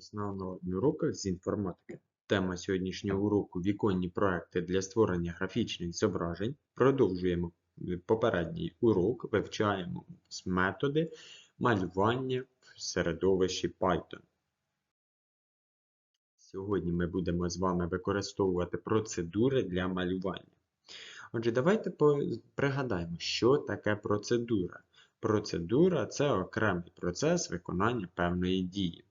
Основного уроку з інформатики. Тема сьогоднішнього уроку віконні проекти для створення графічних зображень. Продовжуємо попередній урок, вивчаємо методи малювання в середовищі Python. Сьогодні ми будемо з вами використовувати процедури для малювання. Отже, давайте пригадаємо, що таке процедура. Процедура це окремий процес виконання певної дії.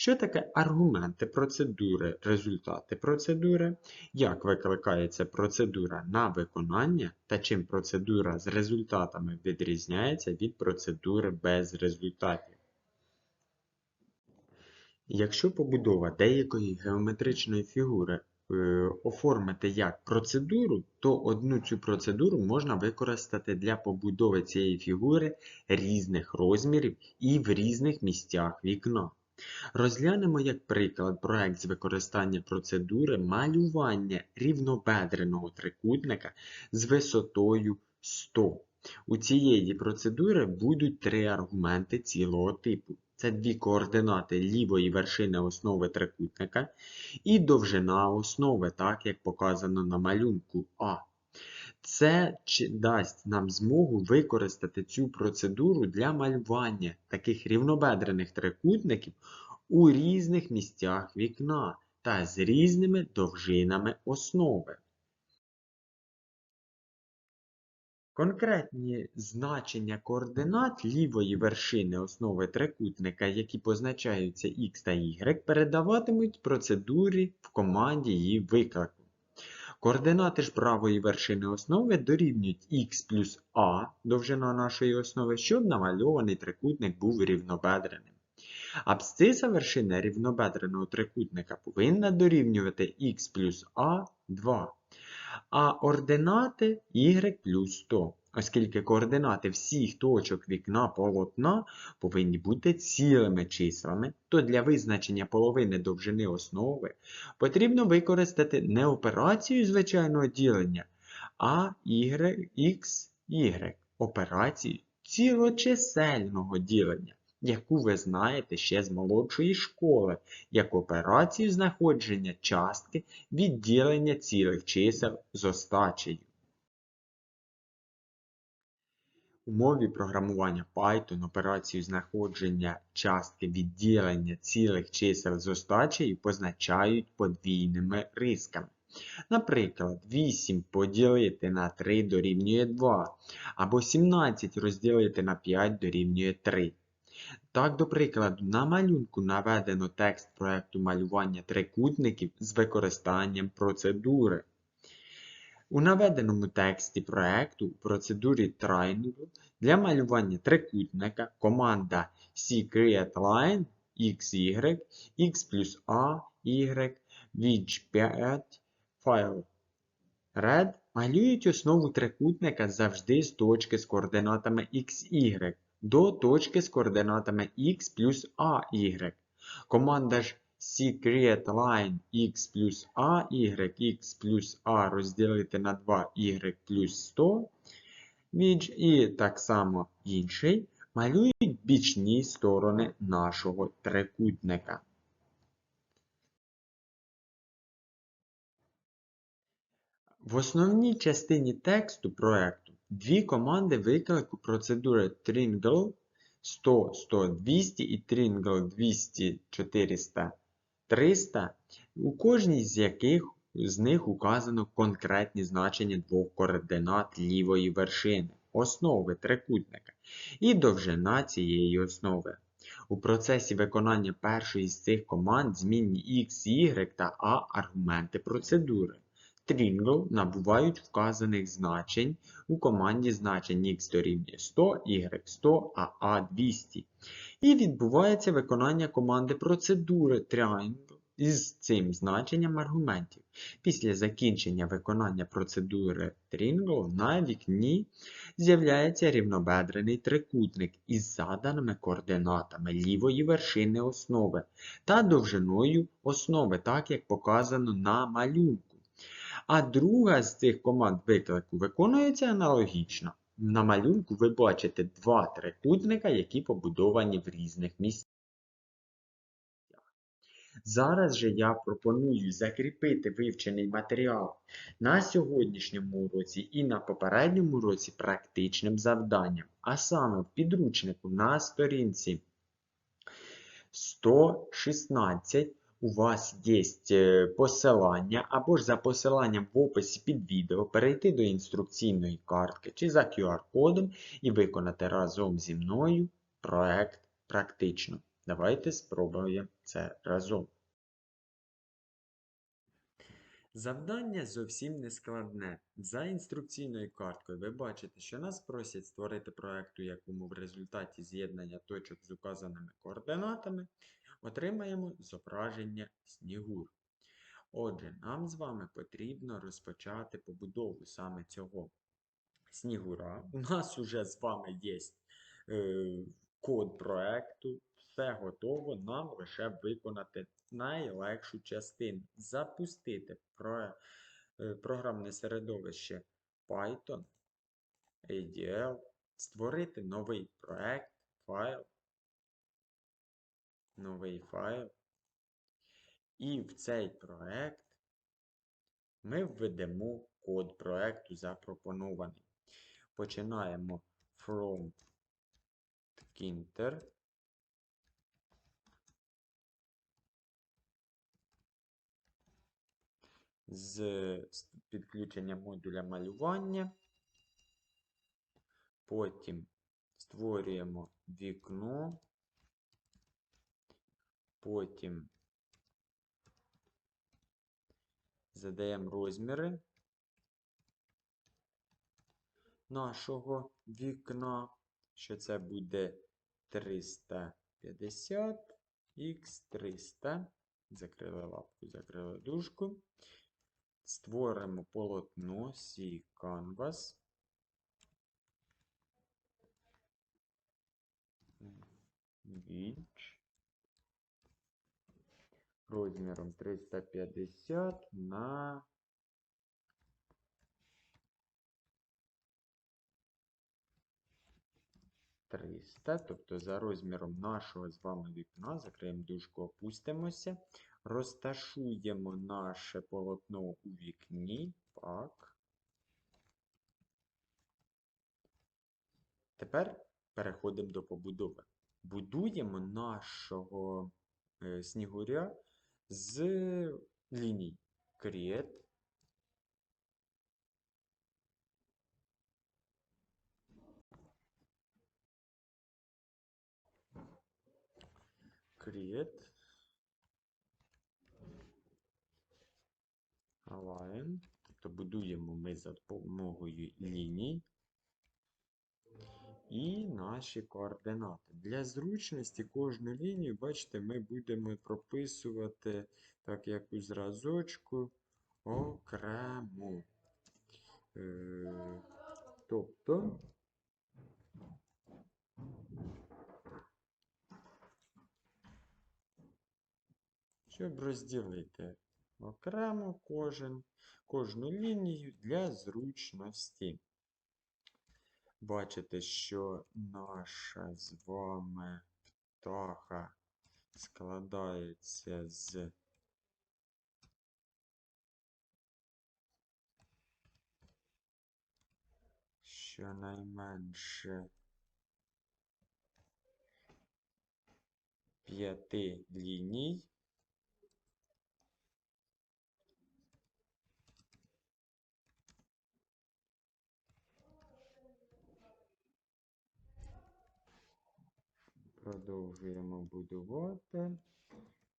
Що таке аргументи процедури, результати процедури, як викликається процедура на виконання та чим процедура з результатами відрізняється від процедури без результатів. Якщо побудова деякої геометричної фігури е, оформити як процедуру, то одну цю процедуру можна використати для побудови цієї фігури різних розмірів і в різних місцях вікна. Розглянемо як приклад проект з використання процедури малювання рівнобедреного трикутника з висотою 100. У цієї процедури будуть три аргументи цілого типу. Це дві координати лівої вершини основи трикутника і довжина основи, так як показано на малюнку А. Це дасть нам змогу використати цю процедуру для малювання таких рівнобедрених трикутників у різних місцях вікна та з різними довжинами основи. Конкретні значення координат лівої вершини основи трикутника, які позначаються X та Y, передаватимуть процедурі в команді її виклику. Координати ж правої вершини основи дорівнюють х плюс а довжина нашої основи, щоб намальований трикутник був рівнобедреним. Абсциса вершини рівнобедреного трикутника повинна дорівнювати х плюс а 2, а ординати y плюс 100 оскільки координати всіх точок вікна полотна повинні бути цілими числами, то для визначення половини довжини основи потрібно використати не операцію звичайного ділення, а y, операцію цілочисельного ділення. Яку ви знаєте ще з молодшої школи, як операцію знаходження частки відділення цілих чисел з остачею. У мові програмування Python операцію знаходження частки відділення цілих чисел з остачею позначають подвійними рисками. Наприклад, 8 поділити на 3 дорівнює 2, або 17 розділити на 5 дорівнює 3. Так, до прикладу, на малюнку наведено текст проєкту малювання трикутників з використанням процедури. У наведеному тексті проекту у процедурі Triangle для малювання трикутника команда CCreateLine XY, X плюс A, Y, Widge 5, File Red малюють основу трикутника завжди з точки з координатами XY до точки з координатами X плюс AY. Команда ж secret line x плюс a, y, x плюс a розділити на 2 y плюс 100 і так само інший малюють бічні сторони нашого трикутника. В основній частині тексту проекту дві команди виклику процедури Tringle 100, 100, 200 і Tringle 200, 400 300, у кожній з яких з них указано конкретні значення двох координат лівої вершини, основи трикутника і довжина цієї основи. У процесі виконання першої з цих команд змінні X, Y та A аргументи процедури. Tringle набувають вказаних значень у команді значень X дорівнює 100, Y 100, а A 200. І відбувається виконання команди процедури Triangle із цим значенням аргументів. Після закінчення виконання процедури Tringle на вікні з'являється рівнобедрений трикутник із заданими координатами лівої вершини основи та довжиною основи, так як показано на малюнку. А друга з цих команд виклику виконується аналогічно. На малюнку ви бачите два трикутника, які побудовані в різних місцях. Зараз же я пропоную закріпити вивчений матеріал на сьогоднішньому уроці і на попередньому уроці практичним завданням, а саме в підручнику на сторінці 116 у вас є е, посилання, або ж за посиланням в описі під відео перейти до інструкційної картки чи за QR-кодом і виконати разом зі мною проект практично. Давайте спробуємо це разом. Завдання зовсім не складне. За інструкційною карткою ви бачите, що нас просять створити проект, у якому в результаті з'єднання точок з указаними координатами отримаємо зображення снігур. Отже, нам з вами потрібно розпочати побудову саме цього снігура. У нас уже з вами є е, код проекту, все готово, нам лише виконати найлегшу частину. Запустити е, програмне середовище Python, ADL, створити новий проект, файл, новий файл. І в цей проект ми введемо код проекту запропонований. Починаємо from Kinter. З підключенням модуля малювання. Потім створюємо вікно. Потім задаємо розміри нашого вікна, що це буде 350 х 300. Закрили лапку, закрили дужку. Створимо полотно C Canvas. Віч розміром 350 на 300, тобто за розміром нашого з вами вікна, закриємо дужку, опустимося, розташуємо наше полотно у вікні. Так. Тепер переходимо до побудови. Будуємо нашого е, снігуря з ліній Create. Create. Align. Тобто будуємо ми за допомогою ліній і наші координати. Для зручності кожну лінію, бачите, ми будемо прописувати, так як у зразочку, окремо. Е, тобто, щоб розділити окремо кожен, кожну лінію для зручності. Бачите, що наша з вами птаха складається з щонайменше п'яти ліній. Продовжуємо будувати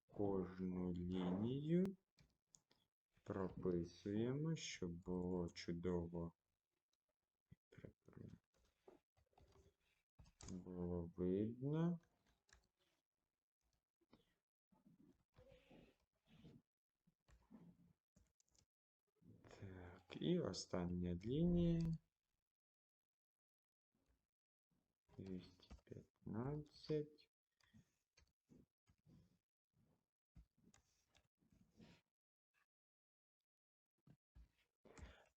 кожну лінію, прописуємо, щоб було чудово було видно. Так, і остання лінія. 215.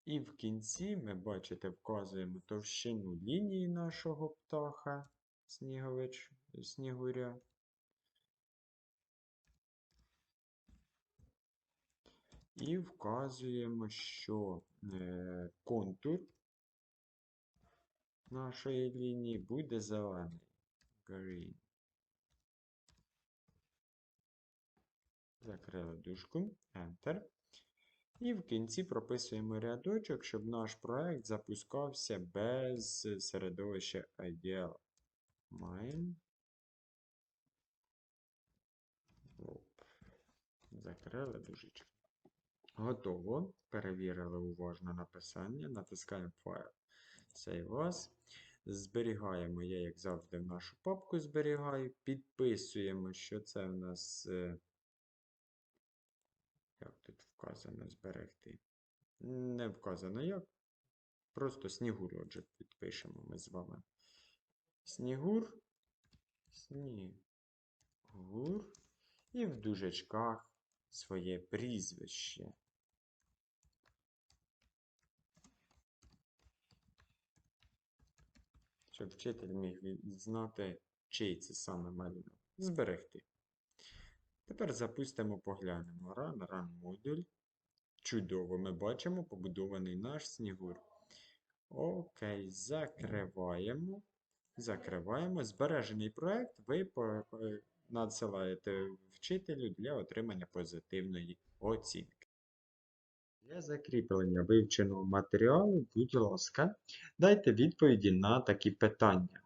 І в кінці ми, бачите, вказуємо товщину лінії нашого птаха снігович, снігуря. І вказуємо, що е, контур нашої лінії буде зелений. Green. Закрили дужку, Enter. І в кінці прописуємо рядочок, щоб наш проект запускався без середовища IDL. Mine. Оп. Закрили дужечку. Готово. Перевірили уважно написання. Натискаємо файл Save As. Зберігаємо, я, як завжди, в нашу папку зберігаю. Підписуємо, що це в нас. е, Як тут вказано зберегти? Не вказано як. Просто снігур, отже, підпишемо ми з вами. Снігур. Снігур. І в дужечках своє прізвище. Щоб вчитель міг знати, чий це саме малюнок. Зберегти. Тепер запустимо, поглянемо. Run, run модуль. Чудово, ми бачимо побудований наш снігур. Окей, закриваємо. Закриваємо. Збережений проект ви е, надсилаєте вчителю для отримання позитивної оцінки. Для закріплення вивченого матеріалу, будь ласка, дайте відповіді на такі питання.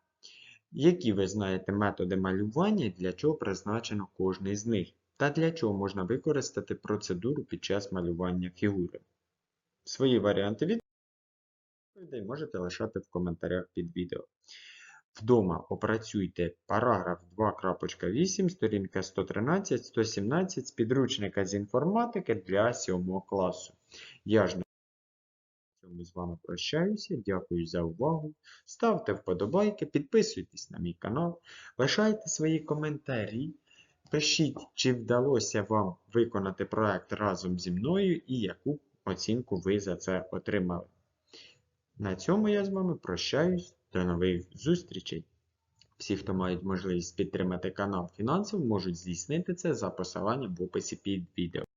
Які ви знаєте методи малювання і для чого призначено кожний з них? Та для чого можна використати процедуру під час малювання фігури? Свої варіанти відповідей можете лишати в коментарях під відео. Вдома опрацюйте параграф 2.8, сторінка 113-117 з підручника з інформатики для 7 класу. Я ж на цьому з вами прощаюся. Дякую за увагу. Ставте вподобайки, підписуйтесь на мій канал, лишайте свої коментарі. Пишіть, чи вдалося вам виконати проект разом зі мною і яку оцінку ви за це отримали. На цьому я з вами прощаюсь. До нових зустрічей! Всі, хто мають можливість підтримати канал фінансів, можуть здійснити це за посиланням в описі під відео.